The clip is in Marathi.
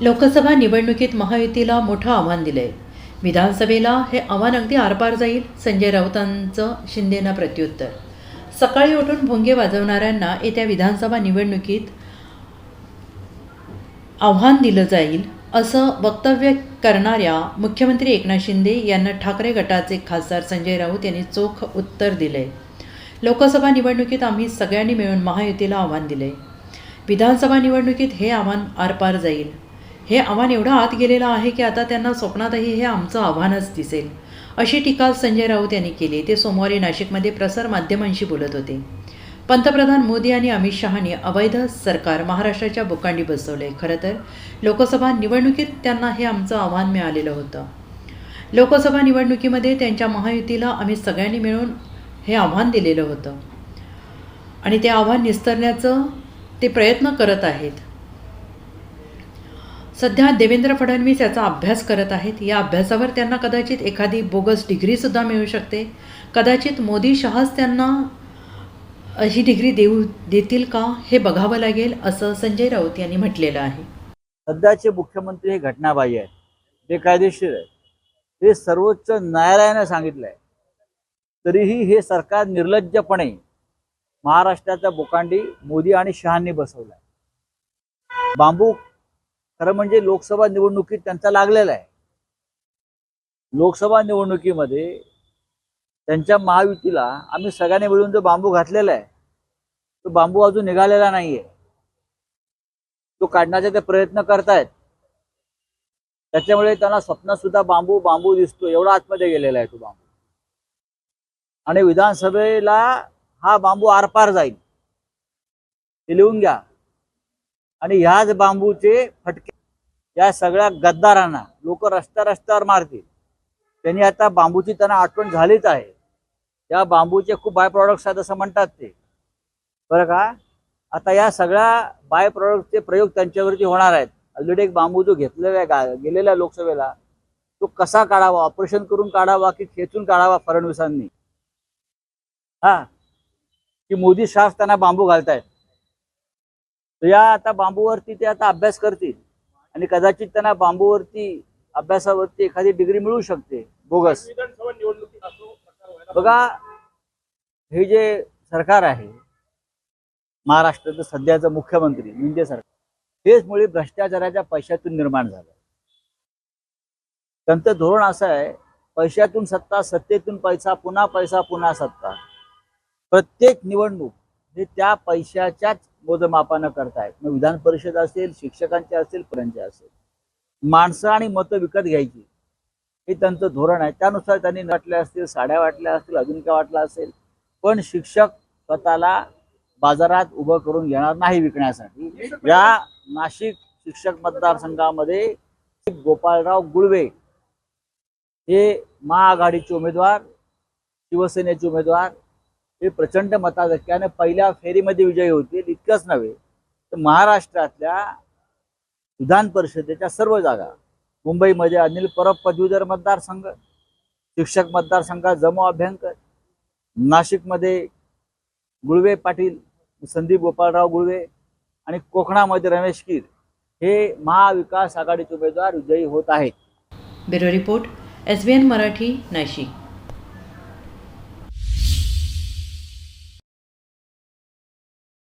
लोकसभा निवडणुकीत महायुतीला मोठं आव्हान दिलंय. विधानसभेला हे आव्हान अगदी आरपार जाईल संजय राऊतांचं शिंदेना प्रत्युत्तर. सकाळी उठून भोंगे वाजवणाऱ्यांना येत्या विधानसभा निवडणुकीत आव्हान दिलं जाईल असं वक्तव्य करणाऱ्या मुख्यमंत्री एकनाथ शिंदे यांना ठाकरे गटाचे खासदार संजय राऊत यांनी चोख उत्तर दिलंय. लोकसभा निवडणुकीत आम्ही सगळ्यांनी मिळून महायुतीला आव्हान दिलंय. विधानसभा निवडणुकीत हे आव्हान आरपार जाईल. हे आव्हान एवढं आत गेलेलं आहे की आता त्यांना स्वप्नातही हे आमचं आव्हानच दिसेल. अशी टीका संजय राऊत यांनी केली. ते सोमवारी नाशिकमध्ये प्रसार माध्यमांशी बोलत होते. पंतप्रधान मोदी आणि अमित शहानी अवैध सरकार महाराष्ट्राच्या बोकांडी बसवले खरं तर लोकसभा निवडणुकीत त्यांना हे आमचं आव्हान मिळालेलं होतं. लोकसभा निवडणुकीमध्ये त्यांच्या महायुतीला आम्ही सगळ्यांनी मिळून हे आव्हान दिलेलं होतं. आणि ते आव्हान निस्तरण्याचं ते प्रयत्न करत आहेत. सध्या देवेंद्र फडणवीस याचा अभ्यास करत आहेत. या अभ्यासावर त्यांना कदाचित एखादी बोगस डिग्रीसुद्धा मिळू शकते. कदाचित मोदी शहाच त्यांना ही डिग्री देऊ देतील का हे बघावं लागेल असं संजय राऊत यांनी म्हटलेलं आहे. सध्याचे मुख्यमंत्री हे घटनाबाह्य आहेत. बेकायदेशीर आहेत. हे सर्वोच्च न्यायालयानं सांगितलंय. तरीही हे सरकार निर्लज्जपणे महाराष्ट्राचा बोकांडी मोदी आणि शहांनी बसवलाय. बांबू खरं म्हणजे लोकसभा निवडणुकीत त्यांचा लागलेला आहे. लोकसभा निवडणुकीमध्ये त्यांच्या महायुतीला आम्ही सगळ्यांनी मिळून जो बांबू घातलेला आहे तो बांबू अजून निघालेला नाहीये. तो काढण्याचे ते प्रयत्न करतायत. त्याच्यामुळे त्यांना स्वप्नात सुद्धा बांबू बांबू दिसतो एवढा आतमध्ये गेलेला आहे तो बांबू. आणि विधानसभेला हा बांबू आरपार जाईल. हे लिहून घ्या. आणि ह्याच बांबूचे फटके या सगळ्या गद्दारांना लोक रस्त्या रस्त्यावर मारतील. त्यांनी आता बांबूची त्यांना आठवण झालीच आहे. या बांबूचे खूप बाय प्रॉडक्ट्स आहेत असं म्हणतात ते. बरं का? आता या सगळ्या बाय प्रॉडक्टचे प्रयोग त्यांच्यावरती होणार आहेत. ऑलरेडी एक बांबू जो घेतलेला आहे गा- गेलेला लोकसभेला तो कसा काढावा? ऑपरेशन करून काढावा की खेचून काढावा फडणवीसांनी? हा. की मोदी शाह त्यांना बांबू घालतायत? तर या आता बांबूवरती ते आता अभ्यास करतील. आणि कदाचित त्यांना बांबूवरती अभ्यासावरती एखादी डिग्री मिळू शकते. बोगस. बघा हे जे सरकार आहे महाराष्ट्राचं सध्याचं मुख्यमंत्री म्हणजे सरकार हेच मुळे भ्रष्टाचाराच्या पैशातून निर्माण झालं. त्यांचं धोरण असं आहे पैशातून सत्ता सत्तेतून पैसा पुन्हा पैसा पुन्हा सत्ता. प्रत्येक निवडणूक हे त्या पैशाच्याच मोजमापानं करतायत. मग विधान परिषद असेल शिक्षकांचे असेल पर्यंत असेल. माणसं आणि मतं विकत घ्यायची. हे त्यांचं धोरण आहे. त्यानुसार त्यांनी नटल्या असतील साड्या वाटल्या असतील अजून काय वाटलं असेल. पण शिक्षक स्वतःला बाजारात उभं करून घेणार नाही विकण्यासाठी. या नाशिक शिक्षक मतदारसंघामध्ये गोपाळराव गुळवे हे महाआघाडीचे उमेदवार शिवसेनेचे उमेदवार हे प्रचंड मताधिक्याने पहिल्या फेरीमध्ये विजयी होतील इतकंच नव्हे तर महाराष्ट्रातल्या विधान परिषदेच्या सर्व जागा मुंबईमध्ये अनिल परब पदवीधर मतदारसंघ शिक्षक मतदारसंघात जमो अभ्यंकर नाशिकमध्ये गुळवे पाटील संदीप गोपाळराव गुळवे आणि कोकणामध्ये रमेश कीर हे महाविकास आघाडीचे उमेदवार विजयी होत आहेत. Bureau report S B N Marathi Nashik.